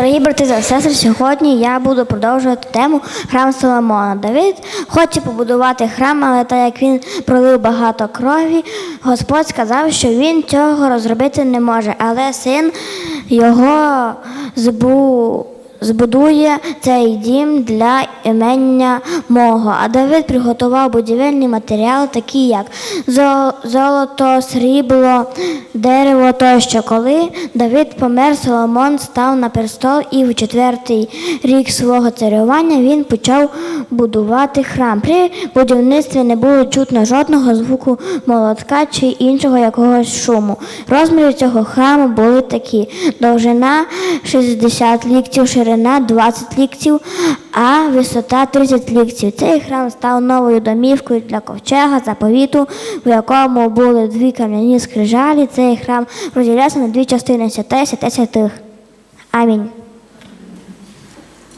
Дорогі брати та сестри, сьогодні я буду продовжувати тему храм Соломона. Давид хоче побудувати храм, але так як він пролив багато крові, Господь сказав, що він цього розробити не може, але син його збу... збудує цей дім для імення мого. А Давид приготував будівельні матеріали, такі як золото, срібло, дерево тощо. Коли Давид помер, Соломон став на престол, і в четвертий рік свого царювання він почав будувати храм. При будівництві не було чутно жодного звуку молотка чи іншого якогось шуму. Розміри цього храму були такі: довжина 60 ліктів, ширина 20 ліктів, а висота 30 ліктів. Цей храм став новою домівкою для ковчега заповіту, в якому були дві кам'яні скрижалі. Цей храм розділявся на дві частини святе святе святих. Амінь.